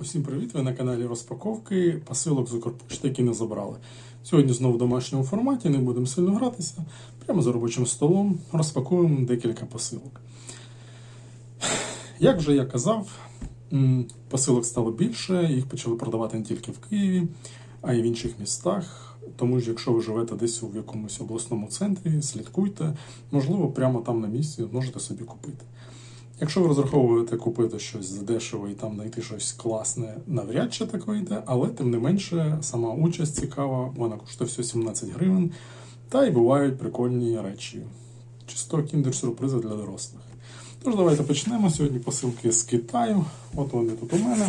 Усім привіт! Ви на каналі розпаковки посилок з Укрпошти, які не забрали. Сьогодні знову в домашньому форматі, не будемо сильно гратися. Прямо за робочим столом розпакуємо декілька посилок. Як вже я казав, посилок стало більше, їх почали продавати не тільки в Києві, а й в інших містах. Тому що якщо ви живете десь у якомусь обласному центрі, слідкуйте, можливо, прямо там на місці можете собі купити. Якщо ви розраховуєте купити щось задешево і там знайти щось класне, навряд чи так вийде, але тим не менше, сама участь цікава, вона коштує всього 17 гривень, та й бувають прикольні речі. Чисто кіндер-сюрпризи для дорослих. Тож давайте почнемо. Сьогодні посилки з Китаю. От вони тут у мене.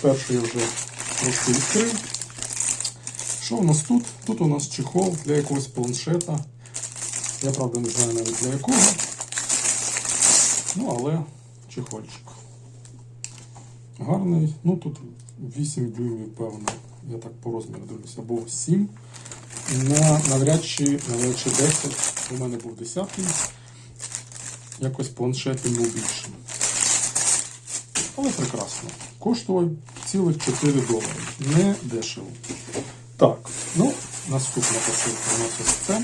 Першу я вже трошки відкрив. Що у нас тут? Тут у нас чехол для якогось планшета. Я правда не знаю навіть для якого. Ну, але чехольчик. Гарний. Ну тут 8 дюймів, певно. Я так по розміру дивлюся. Або 7. На, навряд чи, навряд чи 10. У мене був 10. Якось планшет був більший. Але прекрасно. Коштував цілих 4 долари. Не дешево. Так, ну, наступна посилка у нас ось це.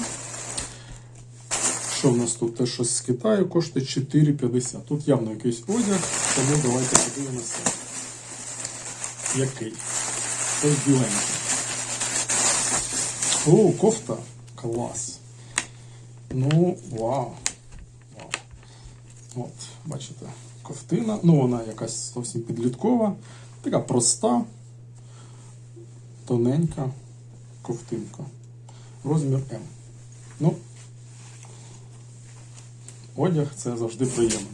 Що в нас тут? Те щось з Китаю коштує 4,50. Тут явно якийсь одяг, тому давайте подивимося. Який? Ось біленький. О, кофта. Клас. Ну, вау. Вау. От, бачите, ковтина. Ну, вона якась зовсім підліткова. Така проста, тоненька ковтинка. Розмір М. Ну, одяг це завжди приємно.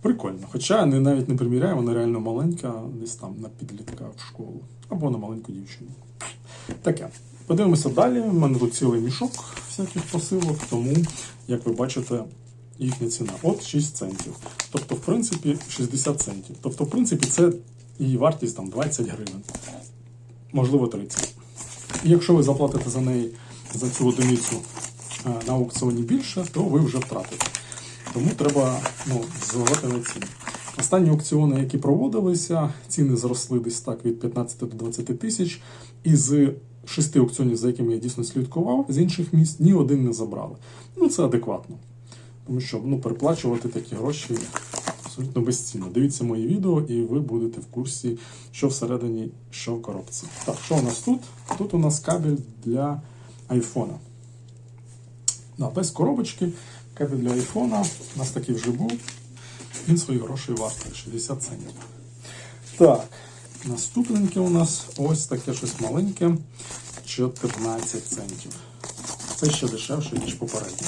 Прикольно. Хоча не, навіть не приміряю, вона реально маленька, десь там на підлітка в школу або на маленьку дівчину. Таке. Подивимося далі. У мене тут цілий мішок всяких посилок, тому, як ви бачите, їхня ціна. От 6 центів. Тобто, в принципі, 60 центів. Тобто, в принципі, це її вартість там 20 гривень. Можливо, 30. І якщо ви заплатите за неї за цю одиницю на аукціоні більше, то ви вже втратите. Тому треба ну, зважати на ціни. Останні аукціони, які проводилися, ціни зросли десь так від 15 до 20 тисяч. І з шести аукціонів, за якими я дійсно слідкував, з інших міст ні один не забрали. Ну це адекватно. Тому що ну, переплачувати такі гроші абсолютно безцінно. Дивіться мої відео, і ви будете в курсі, що всередині, що в коробці. Так, що у нас тут? Тут у нас кабель для айфона. Да, без коробочки, кабель для айфона. У нас такий вже був. Він свої гроші вартий, 60 центів. Так, наступненьке у нас ось таке щось маленьке. 14 центів. Це ще дешевше, ніж попереднє.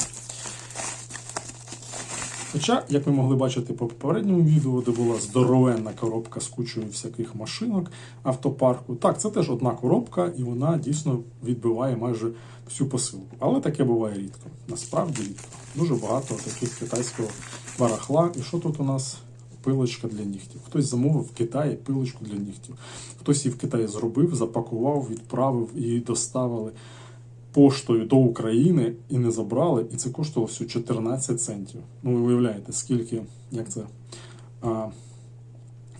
Хоча, як ви могли бачити по попередньому відео, де була здоровенна коробка з кучою всяких машинок автопарку. Так, це теж одна коробка, і вона дійсно відбиває майже всю посилку. Але таке буває рідко. Насправді рідко. Дуже багато таких китайського барахла. І що тут у нас? Пилочка для нігтів. Хтось замовив в Китаї пилочку для нігтів. Хтось її в Китаї зробив, запакував, відправив і доставили поштою до України і не забрали, і це коштувало всього 14 центів. Ну, ви уявляєте, скільки як це а,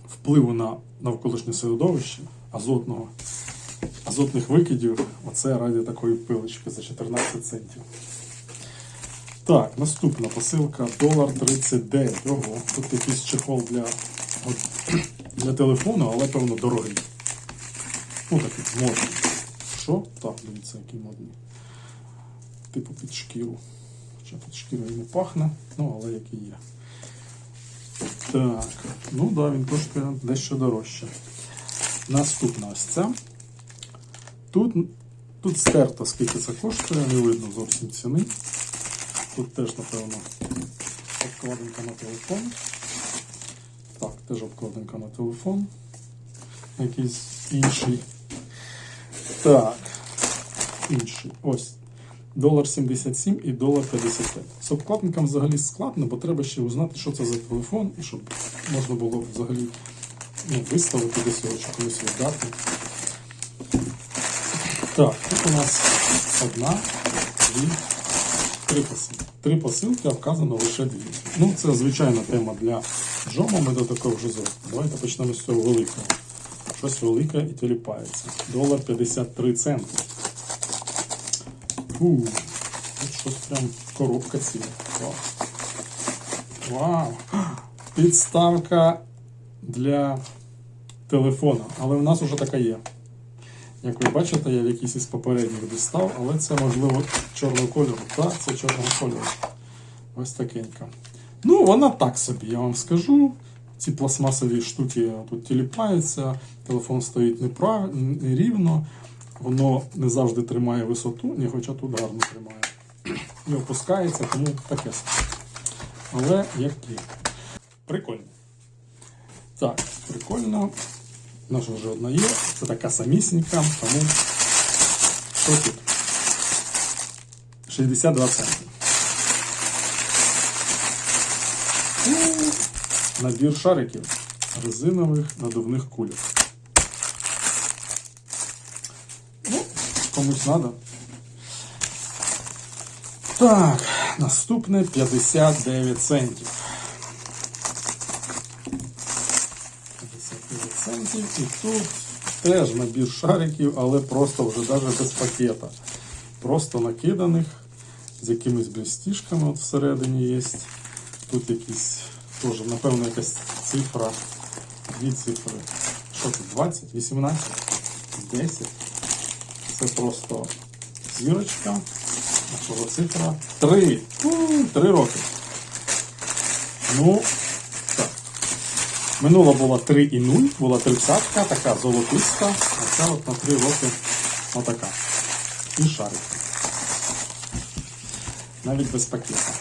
впливу на навколишнє середовище азотного, азотних викидів, оце раді такої пилочки за 14 центів. Так, наступна посилка долар 39. Ого, тут якийсь чехол для, от, для телефону, але певно дорогий. Ну такий модний. Що? Так, дивіться, який модний. Типу під шкіру. Хоча під шкірою не пахне, ну але який є. Так, ну да, він коштує дещо дорожче. Наступна ось ця. Тут, тут стерто, скільки це коштує, не видно зовсім ціни. Тут теж, напевно, обкладинка на телефон. Так, теж обкладинка на телефон. Якийсь інший. Так, інший. Ось. Долар 77 і долар 55. З обкладинком взагалі складно, бо треба ще узнати, що це за телефон, і щоб можна було взагалі ну, виставити десь його чи комусь віддати. Так, тут у нас одна, дві, три посилки. Три посилки, а вказано лише дві. Ну, це звичайна тема для джома, ми до такого вже зробимо. Давайте почнемо з цього великого. Щось велике і тіліпається. Долар 53 центи. Фу, тут щось прям коробка ціла. Вау. Вау! Підставка для телефона. Але в нас вже така є. Як ви бачите, я в якийсь із попередніх дістав, але це можливо чорного кольору. Так, це чорного кольору. Ось такенька. Ну, вона так собі, я вам скажу. Ці пластмасові штуки тут тіліпаються, телефон стоїть неправ... нерівно, воно не завжди тримає висоту, ні, хоча тут гарно тримає. І опускається, тому таке. Але як є. Прикольно. Так, прикольно. Наша вже одна є. Це така самісінька, тому що тут? 62 центи. Набір шариків резинових надувних кульок. Ну, комусь треба. Так, наступне 59 центів. 59 центів. І тут теж набір шариків, але просто вже навіть без пакета. Просто накиданих з якимись блістішками от всередині є. Тут якісь теж, напевно, якась цифра. Дві цифри. Що тут? 20, 18, 10. Це просто зірочка. А що за цифра? 3. Три роки. Ну, так. Минуло було 3 і 0, була 30 така золотиста, а ця от на 3 роки отака. І шарик. Навіть без пакета.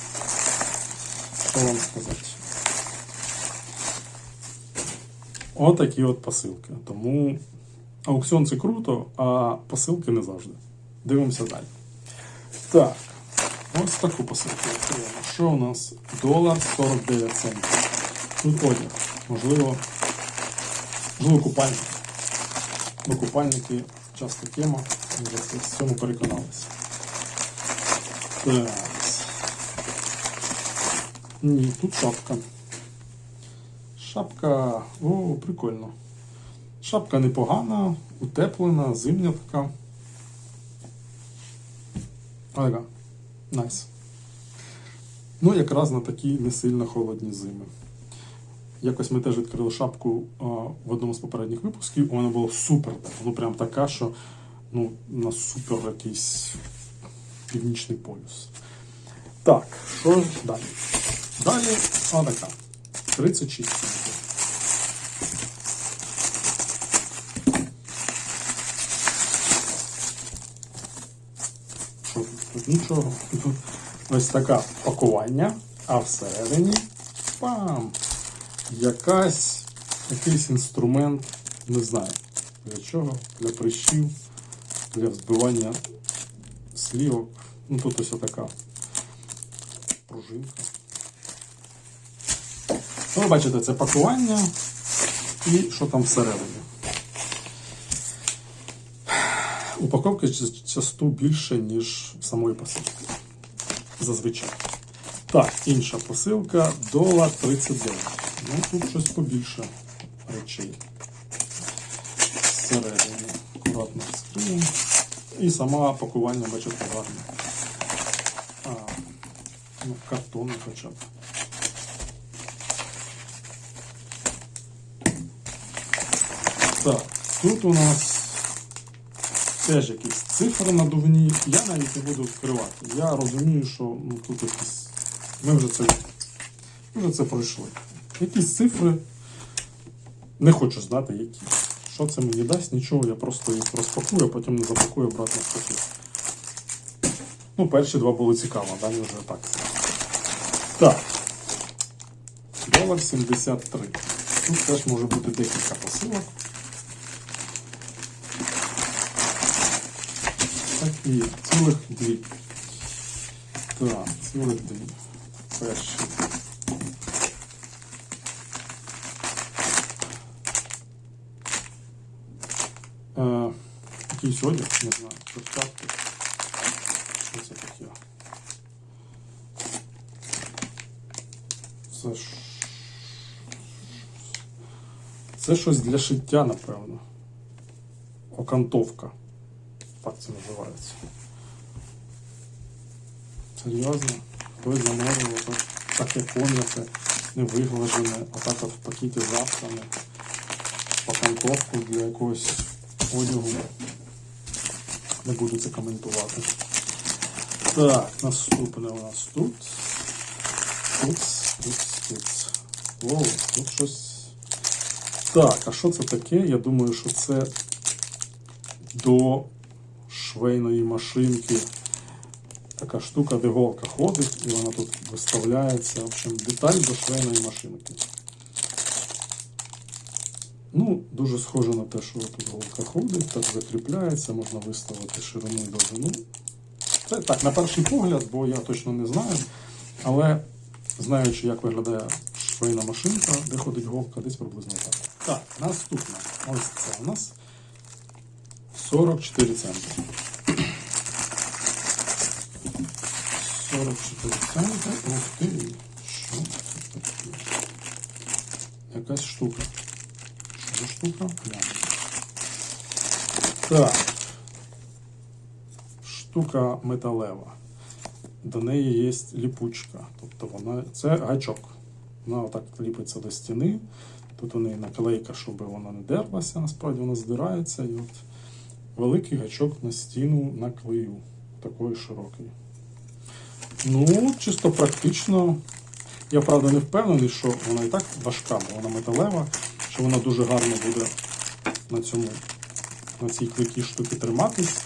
Що вам сказати? Отакі от посилки. Тому аукціон це круто, а посилки не завжди. Дивимося далі. Так, ось таку посилку відкриємо. Що у нас? Долар 49 центів. Тут одяг. Можливо, можливо купальник. Бо купальники часто тема. Вже в цьому переконалися. Так. Ні, тут шапка. Шапка. О, прикольно. Шапка непогана, утеплена, зимня така. Ага, найс. Ну, якраз на такі не сильно холодні зими. Якось ми теж відкрили шапку а, в одному з попередніх випусків. Вона була супер. Ну прям така, що ну, на супер якийсь північний полюс. Так, що далі? Далі отака. 36 центів. Що тут? Тут нічого. Ось таке пакування, а всередині пам! Якась, якийсь інструмент, не знаю для чого, для прищів, для взбивання слівок. Ну тут ось така пружинка. Ви бачите, це пакування і що там всередині. Упаковки ча- часто більше, ніж самої посилки. Зазвичай. Так, інша посилка долар 39. Ну, тут щось побільше речей. Всередині. Акуратно вскриємо. І саме пакування, бачите, гарне. Ну, картон хоча б. Так, тут у нас теж якісь цифри надувні. Я навіть не буду відкривати. Я розумію, що ну, тут якісь. Ми вже це, ми вже це пройшли. Якісь цифри. Не хочу знати, які. Що це мені дасть, нічого, я просто їх розпакую, а потім не запакую обратно в пакет. Ну, перші два були цікаво, далі вже так. Так. Долар 73. Тут теж може бути декілька посилок. Так і є. Цілих дві. Так, цілих дві. Перші. Е, одяг, не знаю, перчатки. Що це таке? Це ж. Це щось для шиття, напевно. окантовка. Так це називається. Серйозно? Замовив отак, таке ком'яте, не виглажене, отак от в пакеті завтра окантовку для якогось одягу. Не буду це коментувати. Так, наступне у нас тут. Тут, тут, тут. О, тут щось. Так, а що це таке? Я думаю, що це до швейної машинки. Така штука, де голка ходить, і вона тут виставляється. В общем, деталь до швейної машинки. Ну, дуже схоже на те, що тут голка ходить, так закріпляється, можна виставити ширину і довжину. Це так, на перший погляд, бо я точно не знаю. Але знаючи, як виглядає швейна машинка, де ходить голка, десь приблизно так. Так, наступне. Ось це у нас 44 центи. 44 центи. Ух ти. Що це таке? Якась штука. Що за штука? Так. Штука металева. До неї є ліпучка. Тобто вона. Це гачок. Вона отак ліпиться до стіни. Тут у неї наклейка, щоб вона не дерлася, насправді вона здирається. І от великий гачок на стіну наклею. Такої широкої. Ну, чисто практично. Я правда не впевнений, що вона і так важка, бо вона металева, що вона дуже гарно буде на цьому, на цій клейкій штуці триматись.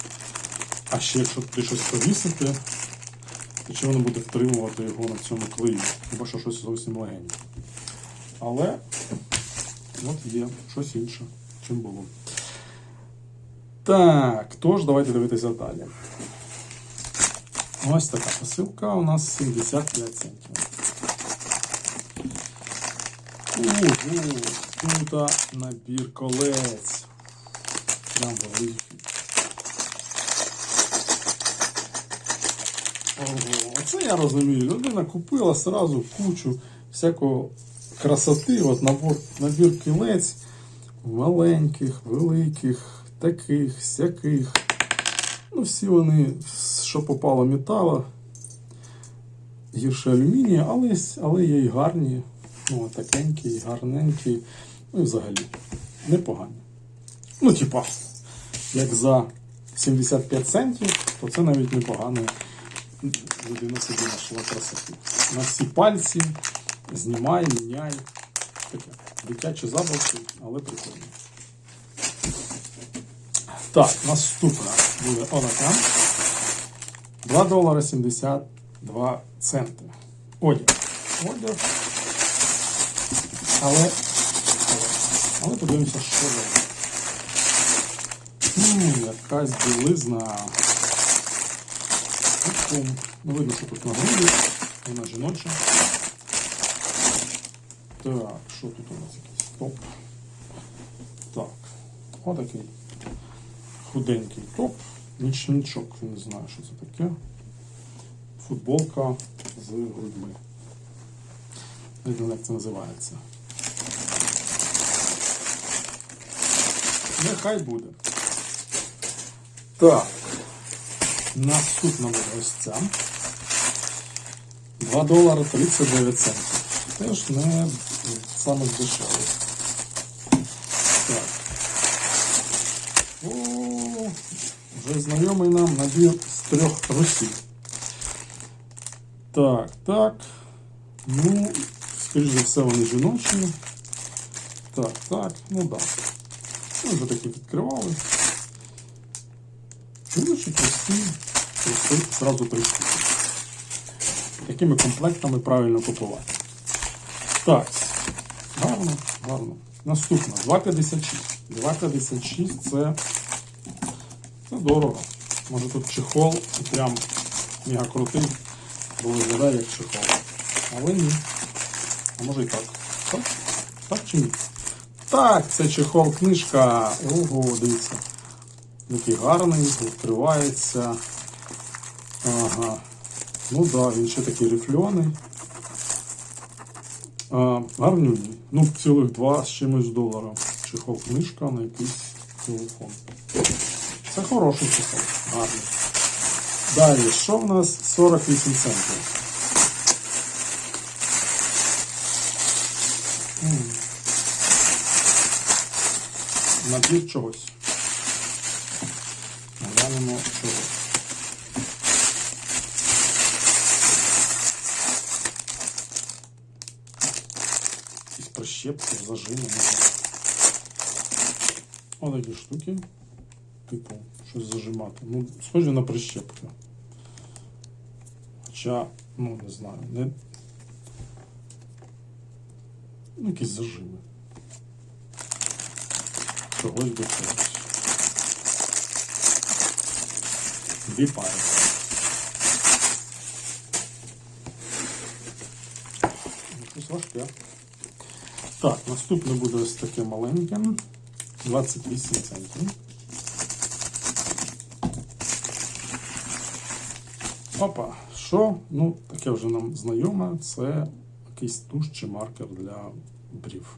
А ще якщо туди щось повісити, то чи воно буде втримувати його на цьому клеї, хіба що щось зовсім легеньке. Але от є щось інше, чим було. Так, тож, давайте дивитися далі. Ось така посилка у нас 75 центів. Ого, тут набір колець. Прям великий. Ого, оце я розумію. Людина купила сразу кучу всякого красоти, от набор, набір кілець маленьких, великих, таких, сяких. Ну, всі вони, що попало метала, гірше алюмінія, але, але є і гарні, ну, такенькі, і гарненькі, ну і взагалі непогані. Ну, типа, як за 75 центів, то це навіть непогано. Людина собі знайшла красоту. На всі пальці знімай, міняй. Таке. Дитячі забавки, але прикольно. Так, наступна буде отака. 2 долари 72 центи. Одяг. Одяг. Але, але, подивимося, що. М, якась білизна. Ну, видно, що тут на груді. Вона жіноча. Так, що тут у нас якийсь топ? Так, отакий худенький топ, нічничок, не знаю, що це таке. Футболка з грудьми. Не знаю, як це називається. Нехай буде. Так. Наступна буде ось ця. 2 долари 39 центів. Теж не саме дешевий. Так. О, вже знайомий нам набір з трьох русів. Так, так. Ну, скоріш за все, вони жіночі. Так, так, ну так. Да. Ми вже такі відкривали. Жіночі прості, прості, зразу прийшли. Якими комплектами правильно купувати. Так, гарно, гарно. Наступно 2,56. 2,56 це, це дорого. Може тут чехол і прям мега крутий, бо виглядає як чехол. Але ні. А може і так. Так? Так чи ні? Так, це чехол книжка. Ого, дивіться. Який гарний, відкривається. Ага. Ну так, да, він ще такий рифльоний. Гарнюні. Ну, цілих два з чимось долара. Чехол книжка на якийсь фон. Це хороший чехол, гарний. Далі, що в нас 48 центів? М. Набір чогось. Глянемо чого. Якісь прищепки, зажими. не знаю. Ось такі штуки. Типу, щось зажимати. Ну, схожі на прищепки. Хоча, ну, не знаю, не. Ну, якісь зажими. Чогось до чогось. Дві пари. Щось важке. Так, наступне буде ось таке маленьке. 28 центів. Опа, що? Ну, таке вже нам знайоме. Це якийсь туш чи маркер для брів.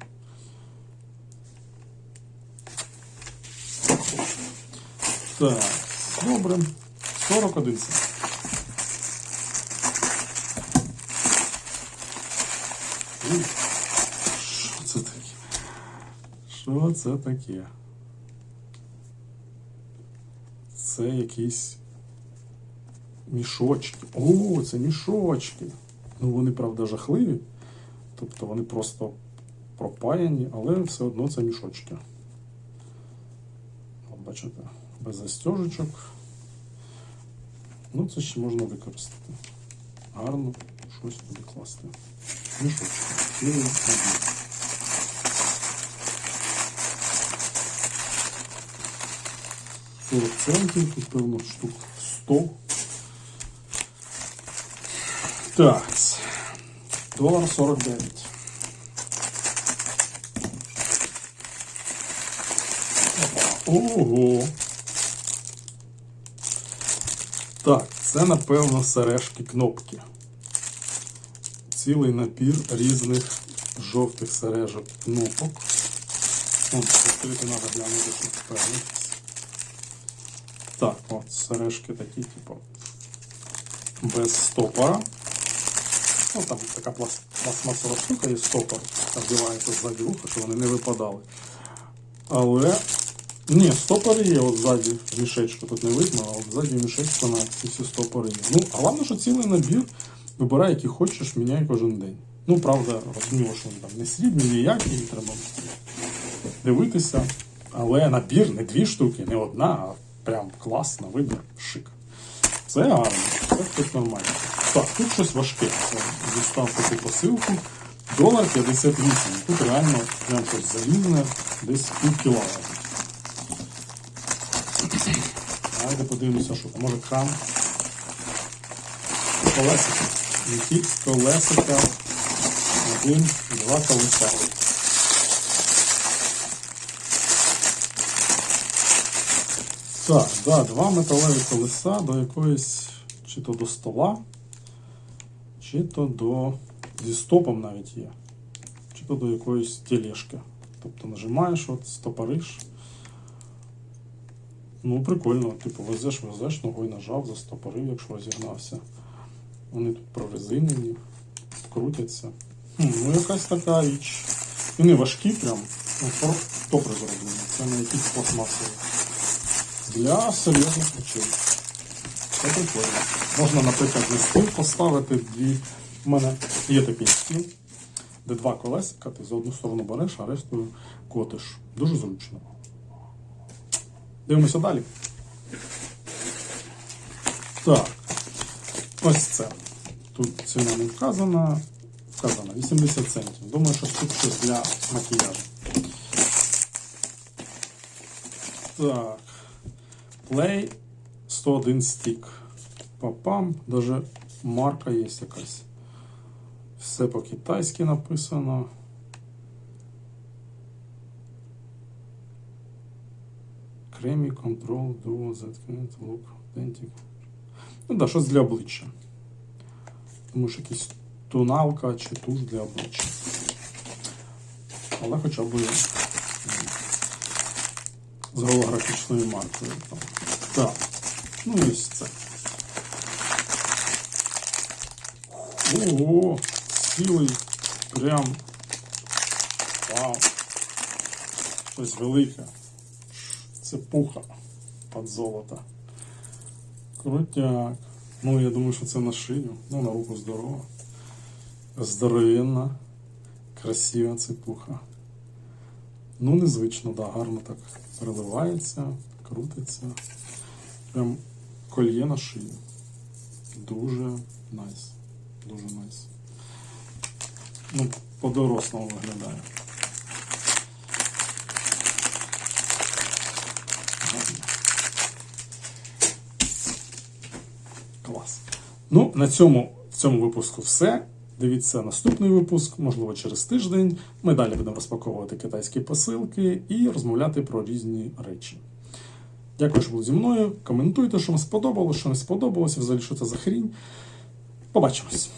Так, добре. 41 цент. Що це таке? Що це таке? Це якісь мішочки. О, це мішочки. Ну вони, правда, жахливі. Тобто вони просто пропаяні, але все одно це мішочки. От бачите, без застежечок. Ну, це ще можна використати. Гарно щось туди класти. Мішочки. Тут певно штук 100. Так. Долар 49. Ого. Так, це напевно сережки кнопки. Цілий набір різних жовтих сережок кнопок. От, відкрити треба глянути, щоб впевнитись. Так, от сережки такі, типу, без стопора. Ну, там така пластмасова штука є стопор, вдівається ззаді вуха, щоб вони не випадали. Але ні, стопори є от ззаді в мішечку, тут не видно, а от ззаді в мішечку на ці всі стопори є. Ну, а головне, що цілий набір вибирай, який хочеш, міняй кожен день. Ну, правда, розуміло, що вони там не срібні, ніякі, і треба дивитися. Але набір не дві штуки, не одна, а прям класно, вибір, шик. Це гарно, це тут нормально. Так, тут щось важке. Дістав таку посилку. Долар 58. Тут реально прям щось залізне, десь пів кілограма. Давайте подивимося, що там. Може крам. Колесика. Які колесика. Один, два колеса. Так, да, два металеві колеса до якоїсь, чи то до стола, чи то до. зі стопом навіть є. Чи то до якоїсь тележки. Тобто нажимаєш, от стопориш. Ну, прикольно, типу, везеш, везеш, ногою нажав, застопорив, якщо розігнався. Вони тут прорезинені, крутяться. Ну, якась така річ. Вони важкі прям. Ну, добре зроблені. Це не якісь пластмасові. Для серйозних речей. Це прикольно. Можна, наприклад, на стіл поставити дві. У мене є такий стіл, де два колесика, ти за одну сторону береш, а рештою котиш. Дуже зручно. Дивимося далі. Так. Ось це. Тут ціна не вказана. Вказана 80 центів. Думаю, що тут щось для макіяжу. Так. Play 101 стік. Папам, даже марка є якась. Все по-китайськи написано. Кремі, контрол, дуо, заткнути, лук, дентик. Ну да, щось для обличчя. Думаю, що якась тоналка чи туш для обличчя. Але хоча б з голографічною маркою. Так. Ну і ось це. Ого, цілий прям. Вау. Щось велике. Це пуха під золото. Крутяк. Ну, я думаю, що це на шию. Ну, на руку здорово. Здоровенна. Красива цепуха. Ну, незвично, да, гарно так переливається, крутиться. Прям кольє на шию. Дуже найс. Дуже найс. Ну, по-дорослому виглядає. Клас. Ну, на цьому цьому випуску все. Дивіться наступний випуск, можливо, через тиждень. Ми далі будемо розпаковувати китайські посилки і розмовляти про різні речі. Дякую, що були зі мною. Коментуйте, що вам сподобалося, що не сподобалося, взагалі, що це за хрінь. Побачимось.